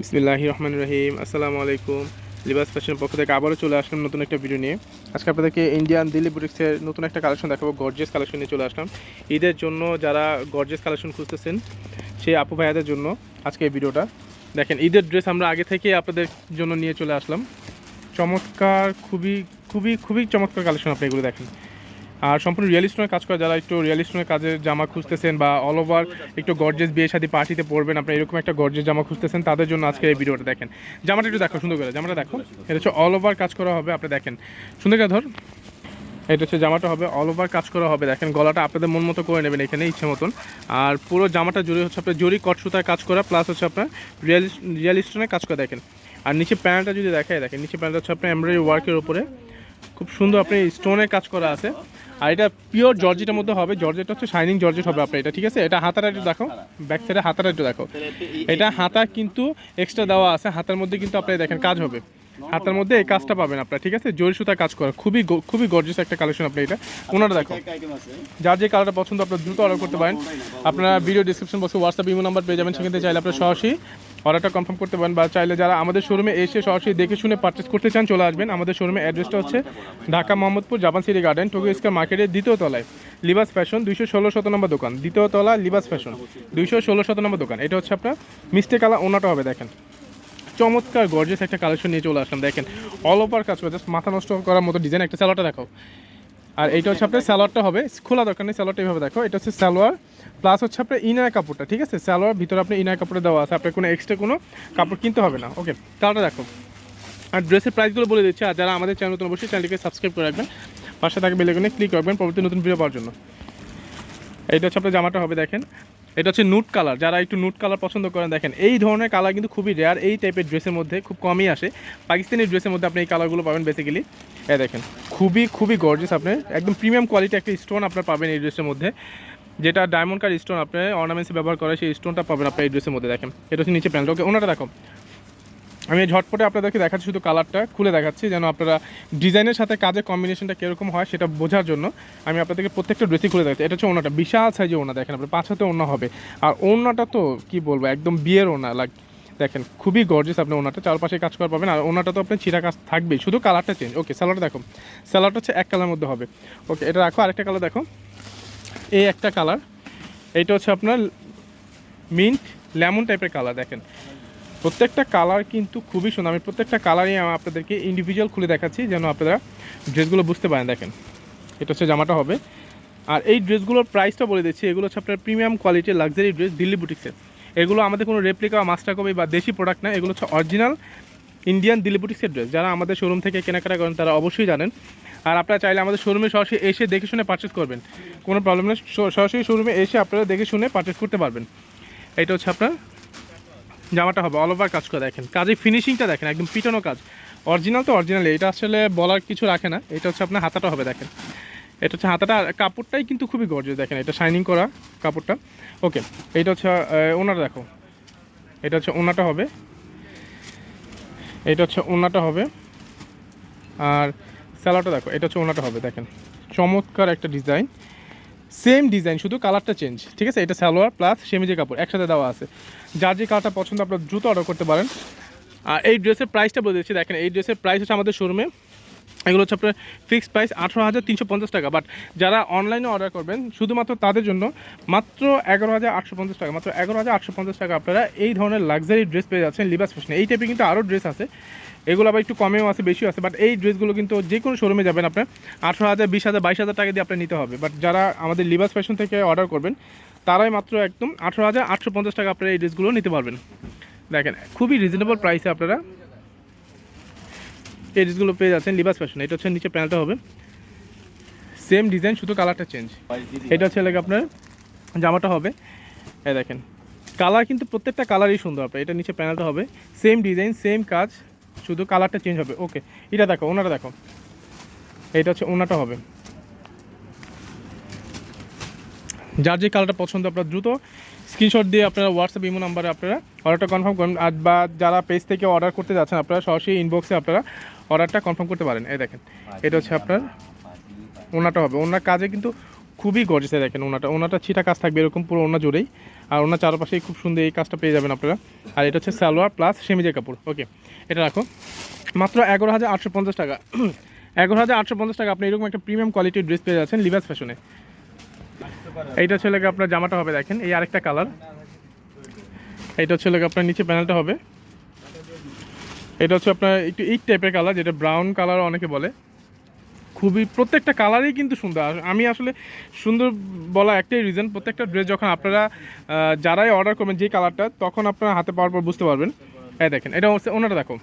বিসমিল্লাহ রহমান রহিম আসসালামু আলাইকুম। লিবাস ফ্যাশনের পক্ষ থেকে আবারও চলে আসলাম নতুন একটা ভিডিও নিয়ে। আজকে আপনাদেরকে ইন্ডিয়ান দিল্লি বুটিক্সের নতুন একটা কালেকশন দেখাবো গর্জেস কালেকশন নিয়ে চলে আসলাম। ঈদের জন্য যারা গর্জেস কালেকশন খুঁজতেছেন, সেই আপু ভাইয়াদের জন্য আজকে এই ভিডিওটা দেখেন, ঈদের ড্রেস আমরা আগে থেকে আপনাদের জন্য নিয়ে চলে আসলাম। চমৎকার, খুবই খুবই খুবই চমৎকার কালেকশন আপনি এগুলো দেখেন। আর সম্পূর্ণ রিয়েলিস্টনের কাজ করে, যারা একটু রিয়েলিস্টনের কাজের জামা খুঁজতেছেন বা অল ওভার একটু গর্জেস বিয়ে শাদী পার্টিতে পরবেন আপনি এরকম একটা গর্জেস জামা খুঁজতেছেন, তাদের জন্য আজকে এই ভিডিওটা দেখেন। জামাটা একটু দেখো, সুন্দর করে, জামাটা দেখো। এটা হচ্ছে অল ওভার কাজ করা হবে, আপনি দেখেন। সুন্দর করে ধর। এটা হচ্ছে জামাটা হবে অল ওভার কাজ করা হবে, দেখেন গলাটা আপনাদের মন মতো করে নেবেন এখানে, ইচ্ছে মতন। আর পুরো জামাটা জড়ি হচ্ছে আপনার জরি কট সুতায় কাজ করা প্লাস হচ্ছে আপনার রিয়ালিস্ট রিয়ালিস্টনের কাজ করে, দেখেন। আর নিচে প্যান্টটা যদি দেখায়, দেখেন, নিচে প্যান্টটা হচ্ছে আপনার এমব্রয়ডারি ওয়ার্কের উপরে। খুব সুন্দর আপনি স্টোনের কাজ করা আছে। আর এটা পিওর জর্জেটের মধ্যে হবে। জর্জেট হচ্ছে শাইনিং জর্জেট হবে আপনার এটা, ঠিক আছে? এটা হাতাটা একটু দেখো। ব্যাক সাইডে হাতাটা একটু দেখো। এটা হাতা কিন্তু এক্সট্রা দেওয়া আছে। হাতার মধ্যে কিন্তু আপনি দেখেন কাজ হবে। হাতার মধ্যে এই কাজটা পাবেন আপনার ঠিক আছে? জরি সুতা কাজ করা খুবই খুবই গর্জিয়াস একটা কালেকশন আপনি এটা। ওনারা দেখো যার যে কালারটা পছন্দ আপনার দ্রুত অর্ডার করতে পারেন। আপনারা ভিডিও ডিসক্রিপশন বক্সে হোয়াটসঅ্যাপ ইমো নাম্বার পেয়ে যাবেন সেখান থেকে চাইলে আপনারা সরাসরি অর্ডারটা কনফার্ম করতে পারেন। বা চাইলে যারা আমাদের শোরুমে এসে সরাসরি দেখে শুনে পারচেস করতে চান চলে আসবেন। আমাদের শোরুমে অ্যাড্রেসটা হচ্ছে Dhaka Mohammadpur Japan city garden Tokyo square মার্কেটের দ্বিতীয় তলায়। লিবাস ফ্যাশন দুইশো ষোলো শত নম্বর দোকান। দ্বিতীয় তলা লিবাস ফ্যাশন দুইশো ষোলো শত নম্বর দোকান। এটা হচ্ছে আপনার মিস্টেক কালার ওনাটা হবে দেখেন। চমৎকার গর্জেস একটা কালেকশন নিয়ে চলে আসলাম, দেখেন। অল ওভার কাজ করে জাস্ট মাথা নষ্ট করার মতো ডিজাইন একটা স্যালোয়ারটা দেখো। আর এইটা হচ্ছে আপনার স্যালোয়ারটা হবে, খোলা দরকার নেই স্যালোয়ারটা এইভাবে দেখো, এটা হচ্ছে সালোয়ার প্লাস হচ্ছে আপনার ইনার কাপড়টা, ঠিক আছে? সালোয়ার ভিতরে আপনি ইনার কাপড়ে দেওয়া আছে, আপনার কোনো এক্সট্রা কোনো কাপড় কিনতে হবে না ওকে কালারটা দেখো, আর ড্রেসের প্রাইসগুলো বলে দিচ্ছি, আর যারা আমাদের চ্যানেল নতুন, অবশ্যই চ্যানেলটিকে সাবস্ক্রাইব করে রাখবেন, পাশে থাকা বেলেগুনে ক্লিক রাখবেন পরবর্তী নতুন ভিডিও পাওয়ার জন্য। এইটা হচ্ছে আপনার জামাটা হবে, দেখেন। এটা হচ্ছে নুট কালার যারা একটু নুট কালার পছন্দ করেন, দেখেন, এই ধরনের কালার কিন্তু খুবই রেয়ার এই টাইপের ড্রেসের মধ্যে খুব কমই আসে। পাকিস্তানি ড্রেসের মধ্যে আপনি এই কালারগুলো পাবেন বেসিক্যালি এ দেখেন, খুবই খুবই গর্জিয়াস আপনি। একদম প্রিমিয়াম কোয়ালিটি একটা স্টোন আপনার পাবেন এই ড্রেসের মধ্যে। যেটা ডায়মন্ড কার স্টোন আপনি অর্নামেন্টসে ব্যবহার করে সেই স্টোনটা পাবেন আপনার এই ড্রেসের মধ্যে, দেখেন। এটা হচ্ছে নিচে প্যান্ট ওকে ওনাটা দেখো। আমি ঝটপটে আপনাদেরকে দেখাচ্ছি শুধু কালারটা, খুলে দেখাচ্ছি যেন আপনারা ডিজাইনের সাথে কাজের কম্বিনেশনটা কীরকম হয় সেটা বোঝার জন্য আমি আপনাদেরকে প্রত্যেকটা ড্রেসই খুলে দেখাচ্ছি। এটা হচ্ছে ওনাটা, বিশাল সাইজে ওনা দেখেন আপনার পাঁচ হাতে ওনা হবে। আর ওনাটা তো কি বলব, একদম বিয়ের ওনা লাগ দেখেন খুবই গর্জিয়াস আপনি ওনাটা চারপাশে কাজ করা পাবেন। আর ওনাটা তো আপনার ছিঁড়া কাজ থাকবেই, শুধু কালারটা চেঞ্জ ওকে স্যালাডটা দেখো স্যালাডটা হচ্ছে এক কালার মধ্যে হবে। ওকে এটা রাখো, আরেকটা কালার দেখো। এই একটা কালার এইটা হচ্ছে আপনার মিন্ট লেমন টাইপের কালার দেখেন। প্রত্যেকটা কালার কিন্তু খুবই সুন্দর। আমি প্রত্যেকটা কালারই আপনাদেরকে ইন্ডিভিজুয়াল খুলে দেখাচ্ছি, যেন আপনারা ড্রেসগুলো বুঝতে পারেন। দেখেন, এটা হচ্ছে জামাটা হবে। আর এই ড্রেসগুলোর প্রাইসটা বলে দিচ্ছি, এগুলো হচ্ছে আপনার প্রিমিয়াম কোয়ালিটির লাক্সারি ড্রেস দিল্লি বুটিক্সের এগুলো আমাদের কোনো রেপ্লিকা বা মাস্টার কপি বা দেশি প্রোডাক্ট না, এগুলো হচ্ছে অরিজিনাল ইন্ডিয়ান দিল্লি বুটিক্সের ড্রেস যারা আমাদের শোরুম থেকে কেনাকাটা করেন, তারা অবশ্যই জানেন। আর আপনারা চাইলে আমাদের শোরুমে সরাসরি এসে দেখে শুনে পারচেস করবেন। কোনো প্রবলেম নেই সরাসরি শোরুমে এসে আপনারা দেখে শুনে পারচেস করতে পারবেন। এটা হচ্ছে আপনার জামাটা হবে অল ওভার কাজ করে দেখেন। কাজের ফিনিশিংটা দেখেন, একদম পিটানো কাজ। অরিজিনাল তো অরিজিনাল এটা আসলে বলার কিছু রাখে না। এটা হচ্ছে আপনার হাতাটা হবে দেখেন। এটা হচ্ছে হাতাটা কাপড়টাই কিন্তু খুবই গর্জিয়াস দেখেন, এটা শাইনিং করা কাপড়টা। ওকে এটা হচ্ছে ওনাটা দেখো। এটা হচ্ছে ওনাটা হবে। এটা হচ্ছে ওনাটা হবে। আর স্যালাডটা দেখো, এটা হচ্ছে ওনাটা হবে দেখেন। চমৎকার একটা ডিজাইন সেম ডিজাইন, শুধু কালারটা চেঞ্জ ঠিক আছে? এটা সালোয়ার প্লাস সেমিজে কাপড়, একসাথে দেওয়া আছে। যার যে কালারটা পছন্দ, আপনার দ্রুত অর্ডার করতে পারেন। আর এই ড্রেসের প্রাইসটা বলে দিচ্ছি, দেখেন, এই ড্রেসের প্রাইস হচ্ছে আমাদের শোরুমে এগুলো হচ্ছে আপনার ফিক্সড প্রাইস আঠারো হাজার তিনশো পঞ্চাশ টাকা। বাট যারা অনলাইনে অর্ডার করবেন, শুধুমাত্র তাদের জন্য মাত্র এগারো হাজার আটশো পঞ্চাশ টাকা। মাত্র এগারো হাজার আটশো পঞ্চাশ টাকা আপনারা এই ধরনের লাক্সারি ড্রেস পেয়ে যাচ্ছেন লিবাস ফ্যাশনে এই টাইপের কিন্তু আরও ড্রেস আছে। এগুলো আবার একটু কমেও আছে, বেশিও আছে। বাট এই ড্রেসগুলো কিন্তু যে কোনো শোরুমে যাবেন আপনার আঠারো হাজার, বিশ হাজার, বাইশ হাজার টাকা দিয়ে আপনার নিতে হবে। বাট যারা আমাদের লিবাস ফ্যাশন থেকে অর্ডার করবেন, তারাই মাত্র একদম আঠারো হাজার আটশো পঞ্চাশ টাকা আপনারা এই ড্রেসগুলো নিতে পারবেন। দেখেন, খুবই রিজনেবল প্রাইসে আপনারা এই ড্রেসগুলো পেয়ে যাচ্ছেন লিবাস ফ্যাশন এটা হচ্ছে নিচে প্যানেলটা হবে। সেম ডিজাইন শুধু কালারটা চেঞ্জ এটা হচ্ছে লাগে আপনার জামাটা হবে। এই দেখেন কালার কিন্তু প্রত্যেকটা কালারই সুন্দর আপনার, এটা নিচে প্যানেলটা হবে। সেম ডিজাইন সেম কাজ, শুধু কালারটা চেঞ্জ হবে। ওকে এটা দেখো, ওনাটা দেখো। এটা হচ্ছে ওনাটা হবে। যার যে কালারটা পছন্দ আপনার দ্রুত স্ক্রিনশট দিয়ে আপনারা হোয়াটসঅ্যাপ ইমো নাম্বারে আপনারা অর্ডারটা কনফার্ম করেন। আর বা যারা পেজ থেকে অর্ডার করতে যাচ্ছেন, আপনারা সরাসরি ইনবক্সে আপনারা অর্ডারটা কনফার্ম করতে পারেন। এই দেখেন, এটা হচ্ছে আপনার ওনাটা হবে। ওনার কাজে কিন্তু খুব খুবই গর্জেসে দেখেন ওনাটা। ওনাটা ছিটা কাজ থাকবে, এরকম পুরো ওনা জুড়েই। আর ওনার চারপাশেই খুব সুন্দর এই কাজটা পেয়ে যাবেন আপনারা। আর এটা হচ্ছে সালোয়ার প্লাস সেমিজের কাপড়। ওকে, এটা রাখো। মাত্র এগারো হাজার আটশো পঞ্চাশ টাকা। এগারো হাজার আটশো পঞ্চাশ টাকা, আপনি এরকম একটা প্রিমিয়াম কোয়ালিটির ড্রেস পেয়ে যাচ্ছেন লিভাস ফ্যাশনে এইটা হচ্ছে আপনার জামাটা হবে, দেখেন, এই আরেকটা কালার। এইটা হচ্ছে আপনার নিচে প্যানেলটা হবে। এটা হচ্ছে আপনার একটু এই টাইপের কালার, যেটা ব্রাউন কালার অনেকে বলে। খুবই প্রত্যেকটা কালারই কিন্তু সুন্দর। আমি আসলে সুন্দর বলা একটাই রিজন প্রত্যেকটা ড্রেস যখন আপনারা যারাই অর্ডার করবেন যে কালারটা, তখন আপনারা হাতে পাওয়ার পর বুঝতে পারবেন। হ্যাঁ দেখেন, এটা ওনাটা, দেখো।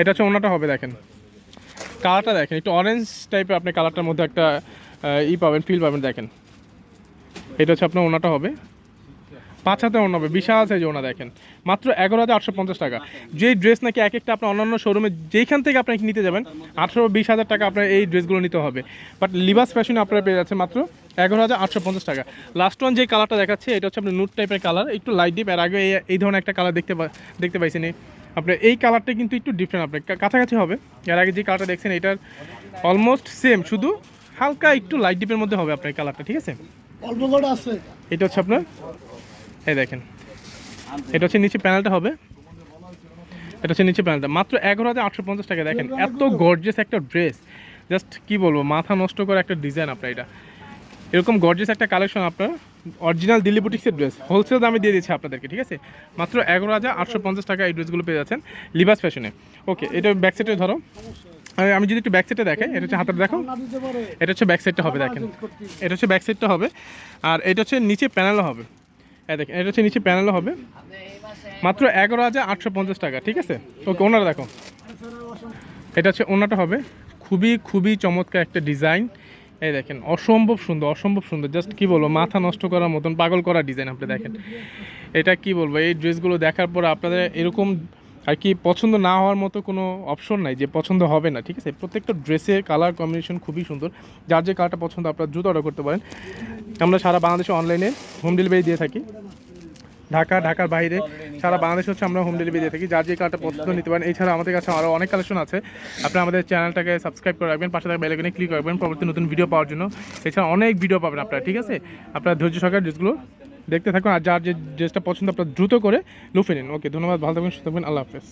এটা হচ্ছে ওনাটা হবে, দেখেন। কালারটা দেখেন, একটু অরেঞ্জ টাইপের আপনি কালারটার মধ্যে একটা ই পাবেন ফিল পাবেন, দেখেন। এটা হচ্ছে আপনার ওনাটা হবে। পাঁচ হাতে ওনা হবে, বিশাল সাইজ ওনা, দেখেন। মাত্র এগারো হাজার আটশো পঞ্চাশ টাকা। যেই ড্রেস নাকি এক একটা আপনার অন্যান্য শোরুমে যেইখান থেকে আপনি নিতে যাবেন, আঠেরো বিশ হাজার টাকা আপনার এই ড্রেসগুলো নিতে হবে। বাট লিবাস ফ্যাশনে আপনারা পেয়ে যাচ্ছেন মাত্র এগারো হাজার আটশো পঞ্চাশ টাকা। লাস্ট ওয়ান যে কালারটা দেখাচ্ছে, এটা হচ্ছে আপনার নুট টাইপের কালার একটু লাইট ডিপ এর আগে এই ধরনের একটা কালার দেখতে দেখতে পাইছেন আপনার এই কালারটা কিন্তু একটু ডিফারেন্ট আপনার। কাছাকাছি হবে। এর আগে যে কালারটা দেখছেন, এটার অলমোস্ট সেম শুধু হালকা একটু লাইট ডিপের মধ্যে হবে আপনার কালারটা ঠিক আছে? অল্প করে আছে। এটা হচ্ছে আপনার এই দেখেন। এটা হচ্ছে নিচে প্যানেলটা হবে। এটা হচ্ছে নিচে প্যানেলটা মাত্র এগারো হাজার আটশো পঞ্চাশ টাকা দেখেন এত গর্জিয়াস একটা ড্রেস জাস্ট কি বলব মাথা নষ্ট করা একটা ডিজাইন আপনার এটা। এরকম গর্জিয়াস একটা কালেকশন আপনার অরিজিনাল দিল্লি বুটিক্সের ড্রেস হোলসেল দামে দিয়ে দিচ্ছে আপনাদেরকে ঠিক আছে? মাত্র এগারো হাজার আটশো পঞ্চাশ টাকা এই ড্রেসগুলো পেয়ে যাচ্ছেন লিবাস ফ্যাশনে ওকে এটা ব্যাক সাইডে ধরো। আর আমি যদি একটু ব্যাক সাইডে দেখাই এটা হচ্ছে হাতের দেখো এটা হচ্ছে ব্যাক সাইডটা হবে দেখেন। এটা হচ্ছে ব্যাক সাইডটা হবে আর এটা হচ্ছে নিচে প্যানেলও হবে। এই দেখেন এটা হচ্ছে নিচে প্যানেলও হবে। মাত্র এগারো হাজার আটশো পঞ্চাশ টাকা ঠিক আছে? ওকে ওনারা দেখো। এটা হচ্ছে ওনাটা হবে। খুবই খুবই চমৎকার একটা ডিজাইন এই দেখেন অসম্ভব সুন্দর অসম্ভব সুন্দর। জাস্ট কি বলব মাথা নষ্ট করার মতন পাগল করা ডিজাইন আপনি দেখেন। এটা কি বলব এই ড্রেসগুলো দেখার পর আপনাদের এরকম আর কি পছন্দ না হওয়ার মতো কোনো অপশন নাই, যে পছন্দ হবে না, ঠিক আছে? প্রত্যেকটা ড্রেসের কালার কম্বিনেশন খুবই সুন্দর। যার যে কালারটা পছন্দ, আপনারা দ্রুত অর্ডার করতে পারেন। আমরা সারা বাংলাদেশে অনলাইনে হোম ডেলিভারি দিয়ে থাকি। ঢাকা, ঢাকার বাইরে সারা বাংলাদেশ হচ্ছে আমরা হোম ডেলিভারি দিয়ে থাকি। যার যে কার্ডটা পছন্দ নিতে পারেন। এছাড়া আমাদের কাছে আরও অনেক কালেকশন আছে। আপনারা আমাদের চ্যানেলটাকে সাবস্ক্রাইব করে রাখবেন, পাশে থাকা বেলাইকনে ক্লিক করবেন পরবর্তী নতুন ভিডিও পাওয়ার জন্য। এছাড়া অনেক ভিডিও পাবেন আপনারা, ঠিক আছে? আপনারা ধৈর্য সহকারে ড্রেসগুলো দেখতে থাকুন আর যার যে ড্রেসটা পছন্দ আপনার দ্রুত করে লুফে নিন। ওকে, ধন্যবাদ, ভালো থাকবেন সুস্থ থাকবেন আল্লাহ হাফেজ।